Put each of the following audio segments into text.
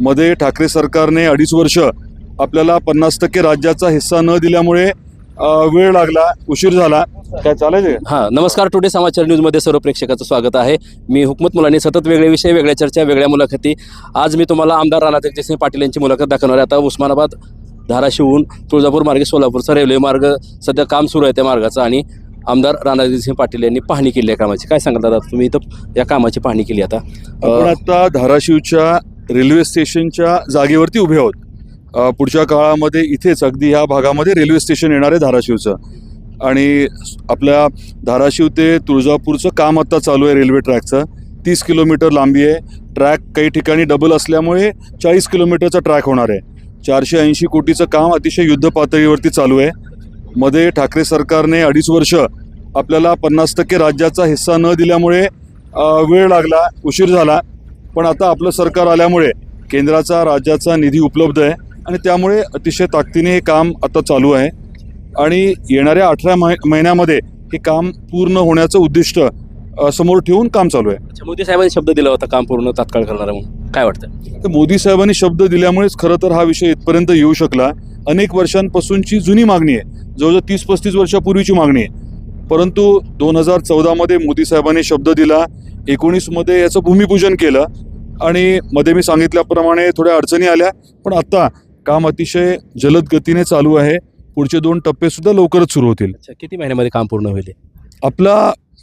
मध्ये ठाकरे सरकारने अडीच वर्ष आपल्याला पन्नास टक्के राज्याचा हिस्सा न दिल्यामुळे वेळ लागला उशीर झाला. काय चालायचं? हा नमस्कार. टुडे समाचार न्यूजमध्ये सर्व प्रेक्षकाचं स्वागत आहे. मी हुकमत मुलांनी. सतत वेगळे विषय वेगळ्या चर्चा वेगळ्या मुलाखती. आज मी तुम्हाला आमदार राणा जगजितसिंह पाटील यांची मुलाखत दाखवणार आहे. आता उस्मानाबाद धाराशिवहून तुळजापूर मार्गे सोलापूरचा रेल्वे मार्ग सध्या काम सुरू आहे त्या मार्गाचं आणि आमदार राणा जगजितसिंह पाटील यांनी पाहणी केली आहे कामाची. काय सांगतात दादा? तुम्ही इथं या कामाची पाहणी केली आता. आपण आता धाराशिवच्या रेल्वे स्टेशनच्या जागेवरती उभे आहोत. पुढच्या काळामध्ये इथेच अगदी ह्या भागामध्ये रेल्वे स्टेशन येणार आहे धाराशिवचं. आणि आपल्या धाराशिव ते तुळजापूरचं काम आत्ता चालू आहे रेल्वे ट्रॅकचं. तीस किलोमीटर लांबी आहे. ट्रॅक काही ठिकाणी डबल असल्यामुळे चाळीस किलोमीटरचा ट्रॅक होणार आहे. चारशे ऐंशी कोटीचं काम अतिशय युद्ध पातळीवरती चालू आहे. मध्ये ठाकरे सरकारने अडीच वर्ष आपल्याला पन्नास टक्के राज्याचा हिस्सा न दिल्यामुळे वेळ लागला उशीर झाला. पण आता आपलं सरकार आल्यामुळे केंद्राचा राज्याचा निधी उपलब्ध आहे आणि त्यामुळे अतिशय ताकदीने हे काम आता चालू आहे. आणि येणाऱ्या अठरा महिन्यामध्ये हे काम पूर्ण होण्याचं उद्दिष्ट समोर ठेवून काम चालू आहे. मोदी साहेबांनी शब्द दिला होता काम पूर्ण तात्काळ करणार म्हणून. काय वाटतं? तर मोदी साहेबांनी शब्द दिल्यामुळेच खरं तर हा विषय इथपर्यंत येऊ शकला. अनेक वर्षांपासूनची जुनी मागणी आहे. जवळजवळ तीस पस्तीस वर्षापूर्वीची मागणी आहे. परंतु दोन हजार चौदामध्ये मोदी साहेबांनी शब्द दिला. एकोणीसमध्ये याचं भूमिपूजन केलं. आणि मध्ये मी सांगितल्याप्रमाणे थोड्या अडचणी आल्या पण आता काम अतिशय जलद गतीने चालू आहे. पुढचे दोन टप्पे सुद्धा लवकरच सुरू होतील. अच्छा किती महिन्यामध्ये काम पूर्ण होईल? आपला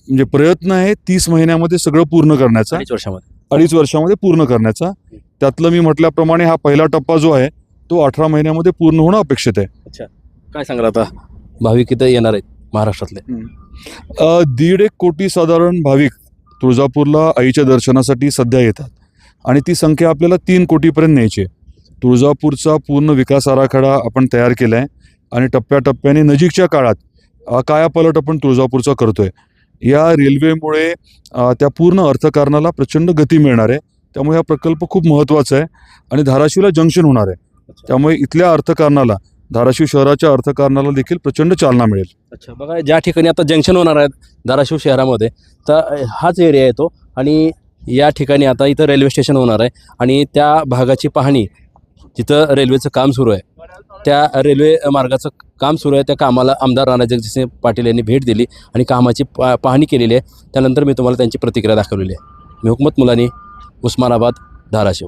म्हणजे प्रयत्न आहे तीस महिन्यामध्ये सगळं पूर्ण करण्याचा. अडीच वर्षामध्ये. अडीच वर्षामध्ये पूर्ण करण्याचा. त्यातलं मी म्हटल्याप्रमाणे हा पहिला टप्पा जो आहे तो अठरा महिन्यामध्ये पूर्ण होणं अपेक्षित आहे. काय सांगाल आता? भाविक इथं येणार आहेत महाराष्ट्रातले. दीड एक कोटी साधारण भाविक तुळजापूरला आईच्या दर्शनासाठी सध्या येतात. आणि ती संख्या आपल्याला तीन कोटीपर्यंत न्यायची आहे. तुळजापूरचा पूर्ण विकास आराखडा आपण तयार केला आहे आणि टप्प्याटप्प्याने नजीकच्या काळात अ, कायापालट आपण तुळजापूरचा करतो आहे या रेल्वेमुळे त्या पूर्ण अर्थकारणाला प्रचंड गती मिळणार आहे. त्यामुळे हा प्रकल्प खूप महत्त्वाचा आहे. आणि धाराशिवला जंक्शन होणार आहे. त्यामुळे इथल्या अर्थकारणाला धाराशिव शहराच्या अर्थकारणाला देखील प्रचंड चालना मिळेल. अच्छा बघा ज्या ठिकाणी आता जंक्शन होणार आहेत धाराशिव शहरामध्ये तर हाच एरिया येतो आणि या ठिकाणी आता इथं रेल्वे स्टेशन होणार आहे. आणि त्या भागाची पाहणी जिथं रेल्वेचं काम सुरू आहे त्या रेल्वे मार्गाचं काम सुरू आहे त्या कामाला आमदार राणा जगजितसिंह पाटील यांनी भेट दिली आणि कामाची पा पाहणी केलेली आहे. त्यानंतर मी तुम्हाला त्यांची प्रतिक्रिया दाखवलेली आहे. मी हुकमत मुलानी उस्मानाबाद धाराशिव.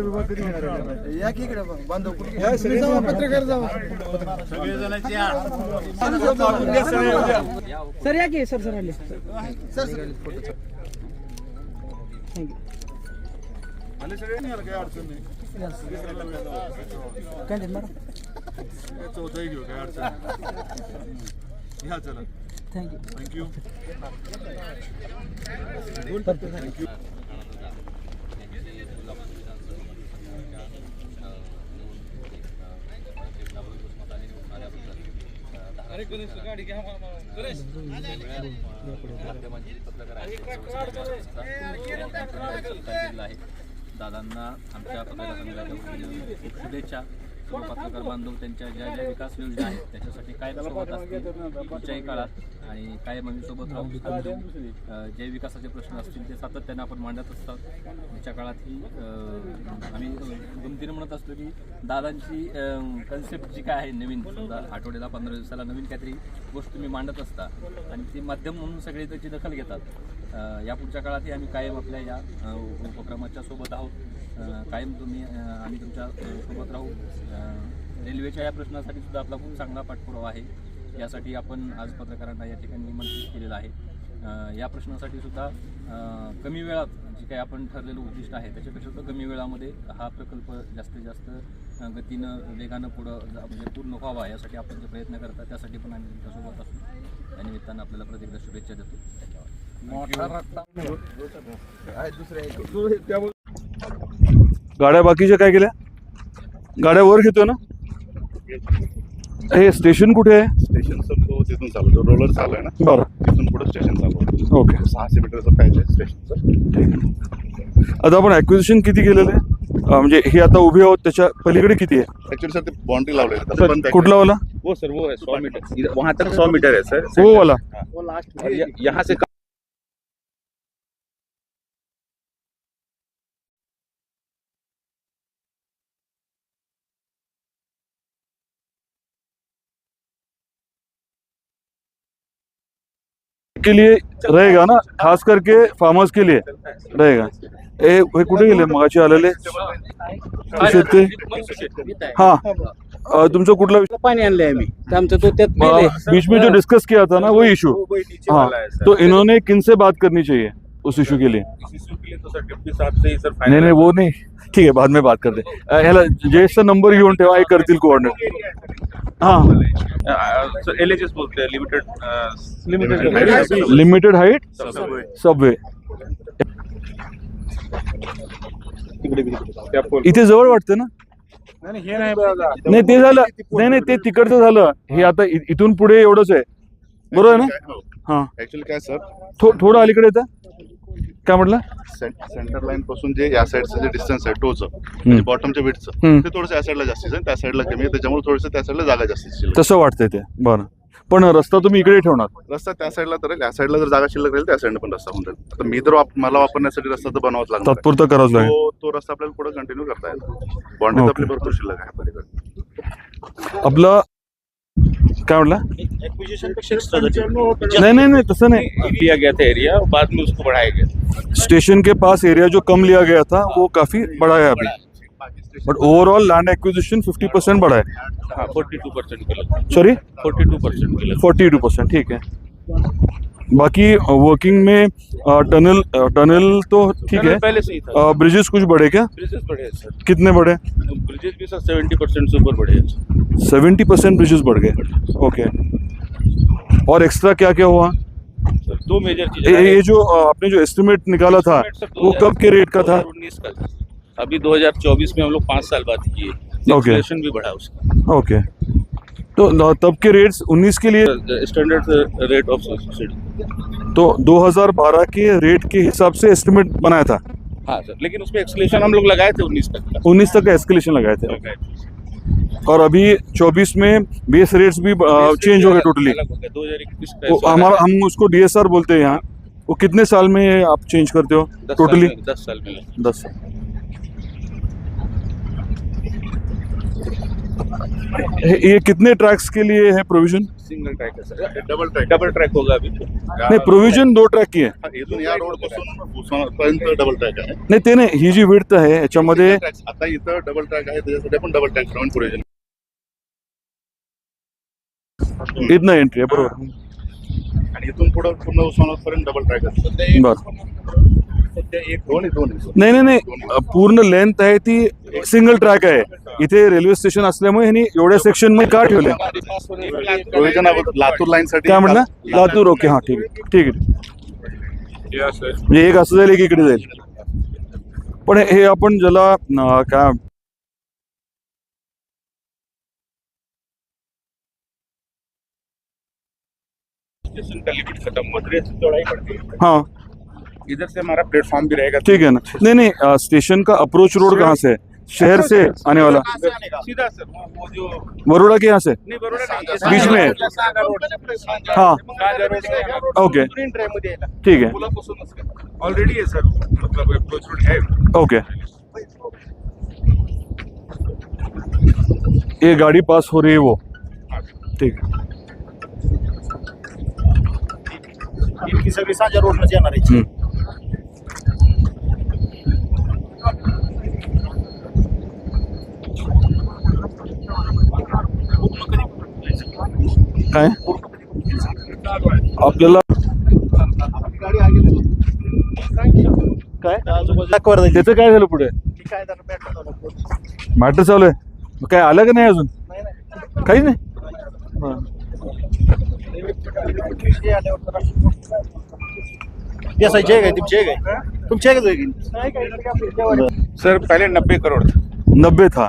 विभाग कधी घेणार या की इकडे बांधव कुठे जावा पत्रकार जावा. सर या की सर सर आले. Sir sir. आले सगळे नाही आलं काही अडचण नाही. मारा हे चौथाही घेऊ काय अडचण घ्या चला थँक्यू थँक्यू थँक्यू केलेलं आहे दादांना आमच्या पत्रकार संघाच्या शुभेच्छा सर्व पत्रकार बांधव त्यांच्या ज्या ज्या विकास योजना आहेत त्याच्यासाठी कायम सोबत असतील पुढच्याही काळात आणि कायम आम्ही सोबत राहू समजून अं, जे विकासाचे प्रश्न असतील ते सातत्याने आपण मांडत असतात. पुढच्या काळातही अं, आम्ही गमतीनं म्हणत असतो की दादांची कन्सेप्ट जी काय आहे नवीन समजा आठवड्याला पंधरा दिवसाला नवीन काहीतरी गोष्ट तुम्ही मांडत असता आणि ती माध्यम म्हणून सगळे त्याची दखल घेतात. या पुढच्या काळातही आम्ही कायम आपल्या या उपक्रमाच्या सोबत आहोत. कायम तुम्ही आम्ही तुमच्यासोबत राहू. रेल्वेच्या या प्रश्नासाठी सुद्धा आपला खूप चांगला पाठपुरावा आहे. यासाठी आपण आज पत्रकारांना या ठिकाणी निमंत्रित केलेलं आहे. या प्रश्नासाठी सुद्धा कमी वेळात जे काही आपण ठरलेलं उद्दिष्ट आहे त्याच्यापेक्षा सुद्धा कमी वेळामध्ये हा प्रकल्प जास्तीत जास्त गतीनं वेगानं पुढं जा- म्हणजे पूर्ण व्हावा यासाठी आपण जे प्रयत्न करता त्यासाठी पण आम्ही तुमच्यासोबत असू त्या निमित्तानं आपल्याला प्रत्येकदा शुभेच्छा देतो. धन्यवाद. गाड्या बाकीच्या काय केल्या? गाड्या वर घेतोय ना? हे स्टेशन कुठे आहे? स्टेशन सर तो तिथून चालू तो रोलर चालू आहे ना? बरं. तिथून पुढे स्टेशन चालू आहे. ओके. सहाशे मीटरचं पाहिजे स्टेशनचं. आता आपण ॲक्विजिशन किती केलेलं आहे? म्हणजे हे आता उभे आहोत त्याच्या पलीकडे किती आहे? ऍक्च्युली सर ते बाउंड्री लावलेली आहे. तसं पण त्या- कुठला वाला? वो सर वो है सौ मीटर. वहाँ तक सौ मीटर है सर. हो वाला. और य- यहाँ से के लिए रहेगा ना खास करके फार्मर्स के लिए रहेगा। ए हे कुठे गेले? मगाशी आलेले? ते हा. अं, तुमचं कुठला विषय? पाणी आणलंय आम्ही. तर आमचं तो त्यात बीच में जो डिस्कस किया था ना वो इशू हाँ. तो इन्होंने किनसे बात करनी चाहिए उस इशू के लिए? तो सर डिप्टी साहब से ही सर नाही नाही वो नाही. ठीक आहे बाद में बात करते अं, ह्याला जयेशचा नंबर घेऊन ठेवा हे करतील कोऑर्डिनेट हा एल एच एस बोलते हैं लिमिटेड लिमिटेड हाईट सबवे इथे जवळ वाटतं ना? नाही ते झालं. नाही नाही ते तिकडचं झालं. हे आता इथून पुढे एवढंच आहे. बरोबर आहे ना? हा. ऍक्च्युली काय सर थोडं अलीकडे येतं. काय म्हटलं? सेंटर लाईन पासून जे या साईडचं जे डिस्टन्स आहे टोचं म्हणजे बॉटमच्या हम्म. ते थोडंसं या साईडला जास्तीचं आहे त्या साईडला कमी आहे त्याच्यामुळे थोडंसं त्या साईडला जागा जास्तीची तसं वाटतंय ते? बरं. पण रस्ता तुम्ही इकडे ठेवणार. रस्ता त्या साईडला तर या साईडला जर जागा शिल्लक राहील त्या साईडनं पण रस्ता होऊन जाईल. आता मी तर मला वापरण्यासाठी रस्ता तर बनवावाच लागणार आहे. तात्पुरतं करावंच लागेल. तो तो रस्ता आपल्याला पुढे कंटिन्यू करता बॉन्ड्री Okay. आपली भरपूर शिल्लक आहे आपलं काय बोला? नहीं नहीं नहीं तसं नहीं। लिया गया था एरिया बाद में उसको बढ़ाया गया स्टेशन के पास एरिया जो कम लिया गया था वो काफ़ी बढ़ाया है अभी। But overall land acquisition 50 percent बढ़ा है। हाँ forty two percent sorry forty two percent forty two percent ठीक है। बाकी वर्किंग में टनल टनल तो ठीक है। पहले से ही था। ब्रिजेस कुछ बढ़े क्या? ब्रिजेस बढ़े हैं सर कितने बढ़े ब्रिजेस भी सर सेवेंटी परसेंट से ऊपर बढ़े सेवेंटी परसेंट ब्रिजेस बढ़ गए। ओके और एक्स्ट्रा क्या क्या हुआ? सर दो मेजर चीज़ें। ये जो आपने जो एस्टिमेट निकाला था वो कब के रेट का था? उन्नीस का। अभी 2024 में हम लोग पाँच साल बाद किए। Okay. भी बढ़ा उसका। ओके तो तब के रेट्स 19 के लिए स्टैंडर्ड रेट ऑफ़ सब्सिडी तो 2012 के रेट के हिसाब से एस्टिमेट बनाया था। हाँ सर लेकिन उसमें हम लोग लगाए थे उन्नीस तक 19 तक का एस्केलेशन लगाए थे। और अभी 24 में बेस रेट्स भी चेंज हो गए टोटली हो दो हज़ार इक्कीस हमारा हम उसको डीएसआर बोलते हैं यहाँ। वो कितने साल में आप चेंज करते हो? टोटली दस साल में। दस साल। ये कितने ट्रैक्स के लिए है प्रोविजन सिंगल ट्रैक है sir double track double track होगा अभी। नहीं प्रोविजन दो ट्रॅक की आहे इथून या रोडपासून पर्यंत डबल ट्रॅक आहे नाही ते नाही ही जी विड्थ आहे याच्यामध्ये tracks. आता इथं डबल ट्रॅक आहे त्याच्यासाठी आपण डबल ट्रॅक लावून पुढे इथनं एंट्री आहे बरोबर। आणि इथून पुढे पूर्ण उस्मानाबाद पर्यंत डबल ट्रॅक असतो बरं सध्या एक दोन दोन आहे. नाही नाही नाही. पूर्ण लेंथ आहे ती सिंगल ट्रॅक आहे. इथे रेल्वे स्टेशन असल्यामुळे ह्यांनी एवढ्या सेक्शनमध्ये का ठेवले? लातूर लाईन साठी काय म्हटलं लातूर. ओके हा ठीक आहे. ठीक आहे. म्हणजे एक असं जाईल एक इकडे जाईल. पण हे आपण ज्याला काय हाँ. इधर से हमारा प्लेटफॉर्म भी रहेगा। ठीक है ना? नहीं नहीं अ, स्टेशन का अप्रोच रोड कहाँ से? है शहर से आने वाला। सीधा सर वो जो बरोड़ा के यहाँ से? बीच में। हाँ। ओके। ठीक है। ऑलरेडी है सर मतलब अप्रोच रोड है ओके। ये गाड़ी पास हो रही है वो। ठीक है। इनकी सगळी साजा रोडनच येणार आहे. हम्म. काय आपल्याला काय? दाखवर जायची. त्याचं काय झालं पुढे? काय झालं, बॅटरी चालू आहे. मॅटर चालू आहे. मग काय आलं का नाही अजून? काहीच नाही? बरं. हे आल्यावर जरा- देसाई जय काय तुमची जय काय तुमची आहे का जय सर पहले नब्बे करोड़. था नब्बे था.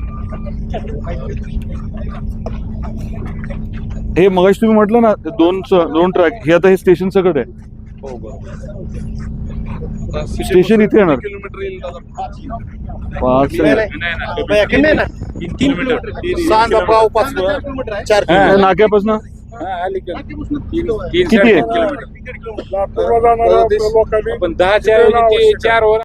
हा. हे मगाशी तुम्ही म्हटलं ना दोन स- दोन ट्रॅक हे आता हे स्टेशन सकट आहे. स्टेशन इथे येणार. पाच किलोमीटर. किलोमीटर. चार नाक्यापासून? किती आहे? पण ते चार वर